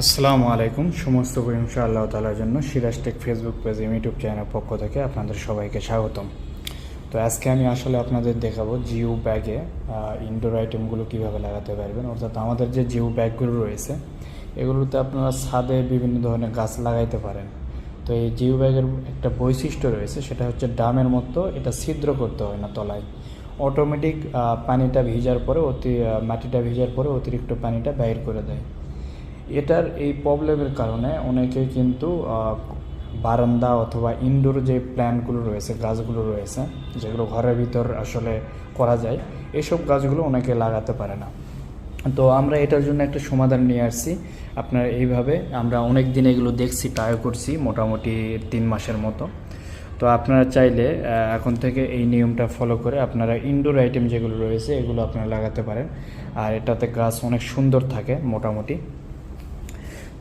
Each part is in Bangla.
আসসালামু আলাইকুম। সমস্ত প্রশংসা আল্লাহ তালার জন্য Siraj tech Facebook page YouTube চ্যানেলের পক্ষ থেকে আপনাদের সবাইকে স্বাগতম। তো আজকে আমি আসলে আপনাদের দেখাবো জিও ব্যাগে ইনডোর আইটেমগুলো কীভাবে লাগাতে পারবেন। অর্থাৎ আমাদের যে জিও ব্যাগগুলো রয়েছে, এগুলোতে আপনারা ছাদে বিভিন্ন ধরনের গাছ লাগাইতে পারেন। তো এই জিও ব্যাগের একটা বৈশিষ্ট্য রয়েছে, সেটা হচ্ছে ডামের মতো এটা ছিদ্র করতে হয় না তলায়। অটোমেটিক পানিটা ভিজার পরে অতি মাটিটা ভিজার পরে অতিরিক্ত পানিটা বাইর করে দেয়। এটার এই প্রবলেমের কারণে অনেকে কিন্তু বারান্দা অথবা ইনডোর যে প্ল্যান্টগুলো রয়েছে, গাছগুলো রয়েছে, যেগুলো ঘরের ভিতর আসলে করা যায়, এসব গাছগুলো অনেকে লাগাতে পারে না। তো আমরা এটার জন্য একটা সমাধান নিয়ে আসছি। আপনার এইভাবে, আমরা অনেক দিন এগুলো দেখছি ট্রাই করছি, মোটামুটি তিন মাসের মতো। তো আপনারা চাইলে এখন থেকে এই নিয়মটা ফলো করে আপনারা ইনডোর আইটেম যেগুলো রয়েছে, এগুলো আপনারা লাগাতে পারেন। আর এটাতে গাছ অনেক সুন্দর থাকে, মোটামুটি।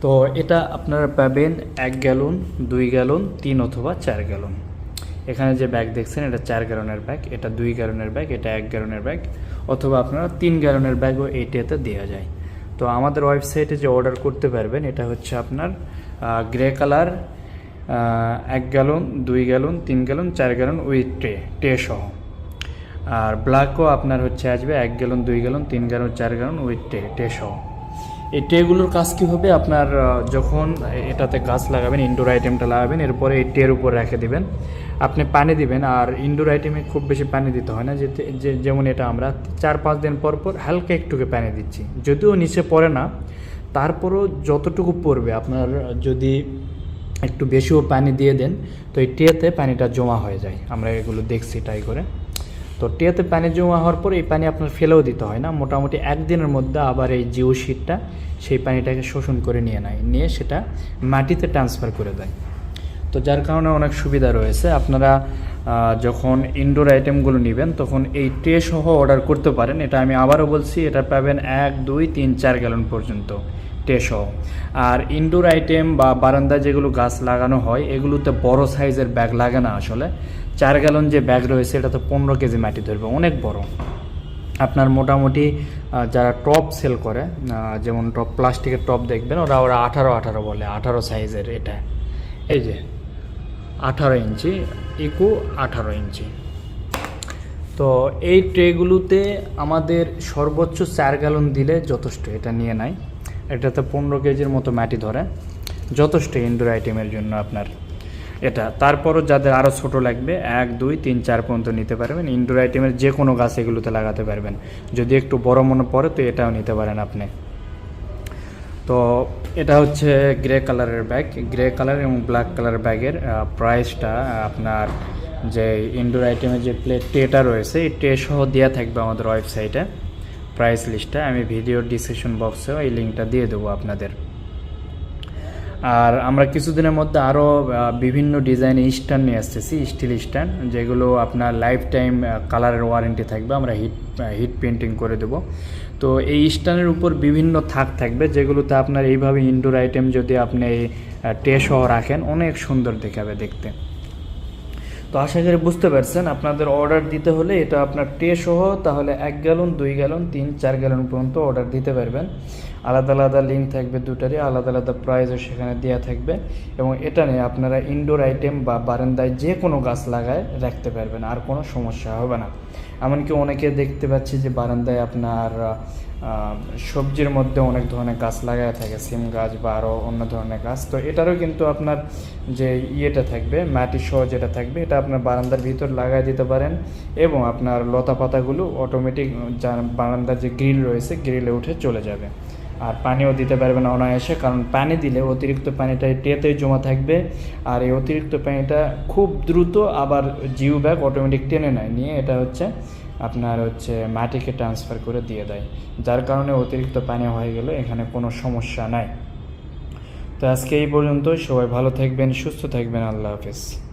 তো এটা আপনারা পাবেন এক গ্যালন, দুই গ্যালন, তিন অথবা চার গ্যালন। এখানে যে ব্যাগ দেখছেন, এটা চার গ্যালনের ব্যাগ এটা দুই গ্যালনের ব্যাগ এটা এক গ্যালনের ব্যাগ অথবা আপনারা তিন গ্যালনের ব্যাগও এইটাতে দেওয়া যায়। তো আমাদের ওয়েবসাইটে যে অর্ডার করতে পারবেন, এটা হচ্ছে আপনার গ্রে কালার এক গ্যালন, দুই গ্যালন, তিন গ্যালন, চার গ্যালন উইথ ট্রে ট্রে সহ। আর ব্ল্যাকও আপনার হচ্ছে আসবে এক গ্যালন, দুই গ্যালন, তিন গ্যালন, চার গ্যালন উইথ ট্রে টে সহ। এই ট্রেগুলোর কাজ কী হবে আপনার যখন এটাতে গাছ লাগাবেন ইনডোর আইটেমটা লাগাবেন, এরপরে এই ট্রের উপর রেখে দিবেন। আপনি পানি দিবেন, আর ইনডোর আইটেমে খুব বেশি পানি দিতে হয় না। যে, যেমন এটা আমরা চার পাঁচ দিন পর পর হালকা একটুকে পানি দিচ্ছি। যদিও নিচে পড়ে না, তারপরও যতটুকু পড়বে, আপনার যদি একটু বেশিও পানি দিয়ে দেন, তো এই টিয়াতে পানিটা জমা হয়ে যায়। আমরা এগুলো দেখছি ট্রাই করে। তো টিয়াতে পানি জমা হওয়ার পর এই পানি আপনার ফেলেও দিতে হয় না। মোটামুটি একদিনের মধ্যে আবার এই জিও শিটটা সেই পানিটাকে শোষণ করে নিয়ে নেয়। নিয়ে সেটা মাটিতে ট্রান্সফার করে দেয়। তো যার কারণে অনেক সুবিধা রয়েছে। আপনারা যখন ইনডোর আইটেমগুলো নেবেন, তখন এই ট্রে সহ অর্ডার করতে পারেন। এটা আমি আবারও বলছি, এটা পাবেন এক, দুই, তিন, চার গ্যালন পর্যন্ত ট্রে সহ। আর ইনডোর আইটেম বা বারান্দায় যেগুলো গাছ লাগানো হয়, এগুলোতে বড় সাইজের ব্যাগ লাগে না আসলে। চার গ্যালন যে ব্যাগ রয়েছে এটা তো পনেরো কেজি মাটি ধরবে, অনেক বড়। আপনার মোটামুটি যারা টপ সেল করে যেমন টপ প্লাস্টিকের টপ দেখবেন, ওরা ওরা আঠারো আঠারো বলে, আঠারো সাইজের এটা। এই যে, আঠারো ইঞ্চি, ইকু আঠারো ইঞ্চি। তো এই ট্রেগুলোতে আমাদের সর্বোচ্চ চার গ্যালন দিলে যথেষ্ট, এটা নিয়ে নেয় এটাতে পনেরো কেজির মতো মাটি ধরে, যথেষ্ট ইনডোর আইটেমের জন্য আপনার। এটা। তারপরও যাদের আরও ছোট লাগবে, এক, দুই, তিন, চার পর্যন্ত নিতে পারবেন। ইনডোর আইটেমের যে কোনো গাছ এগুলোতে লাগাতে পারবেন। যদি একটু বড় মনে পড়ে তো এটাও নিতে পারেন আপনি। তো এটা হচ্ছে গ্রে কালারের ব্যাগ গ্রে কালার এবং ব্ল্যাক কালার ব্যাগের প্রাইসটা আপনার যে ইনডোর আইটেমের যে প্লেট ট্রেটা রয়েছে, এই ট্রে সহ দেওয়া থাকবে আমাদের ওয়েবসাইটে প্রাইস লিস্টটা আমি ভিডিও ডিসক্রিপশন বক্সেও এই লিঙ্কটা দিয়ে দেবো আপনাদের। আর আমরা কিছুদিনের মধ্যে আরও বিভিন্ন ডিজাইনে স্ট্যান্ড নিয়ে আসতেছি স্টিল স্ট্যান্ড যেগুলো আপনার লাইফ টাইম কালারের ওয়ারেন্টি থাকবে, আমরা হিট হিট পেন্টিং করে দেব। তো এই স্ট্যান্ডের উপর বিভিন্ন থাক থাকবে, যেগুলোতে আপনার এইভাবে ইনডোর আইটেম যদি আপনি টে সহ রাখেন, অনেক সুন্দর দেখাবে দেখতে। তো আশা করি বুঝতে পারছেন, আপনাদের অর্ডার দিতে হলে এটা আপনার টে সহ তাহলে এক গ্যালন দুই গ্যালন তিন, চার গ্যালন পর্যন্ত অর্ডার দিতে পারবেন। আলাদা আলাদা লিঙ্ক থাকবে দুটারই, আলাদা আলাদা প্রাইজও সেখানে দেওয়া থাকবে এবং এটা নিয়ে আপনারা ইনডোর আইটেম বা বারান্দায় যে কোনো গাছ লাগায় রাখতে পারবেন, আর কোনো সমস্যা হবে না। এমনকি অনেকে দেখতে পাচ্ছি যে বারান্দায় আপনার সবজির মধ্যে অনেক ধরনের গাছ লাগায় থাকে, সিম গাছ বা আরও অন্য ধরনের গাছ। তো এটারও কিন্তু আপনার যে ইয়েটা থাকবে, মাটি সহ যেটা থাকবে, এটা আপনার বারান্দার ভিতর লাগাই দিতে পারেন এবং আপনার লতা পাতাগুলো অটোমেটিক বারান্দার যে গ্রিল রয়েছে, গ্রিলে উঠে চলে যাবে। আর পানিও দিতে পারবে না অনায়াসে, কারণ পানি দিলে অতিরিক্ত পানিটা টেতেই জমা থাকবে আর এই অতিরিক্ত পানিটা খুব দ্রুত আবার জিও ব্যাগ অটোমেটিক টেনে নেয়। নিয়ে এটা হচ্ছে আপনার হচ্ছে মাটিকে ট্রান্সফার করে দিয়ে দেয়। যার কারণে অতিরিক্ত পানি হয়ে গেলে এখানে কোনো সমস্যা নাই। তো আজকে এই পর্যন্ত সবাই ভালো থাকবেন, সুস্থ থাকবেন। আল্লাহ হাফেজ।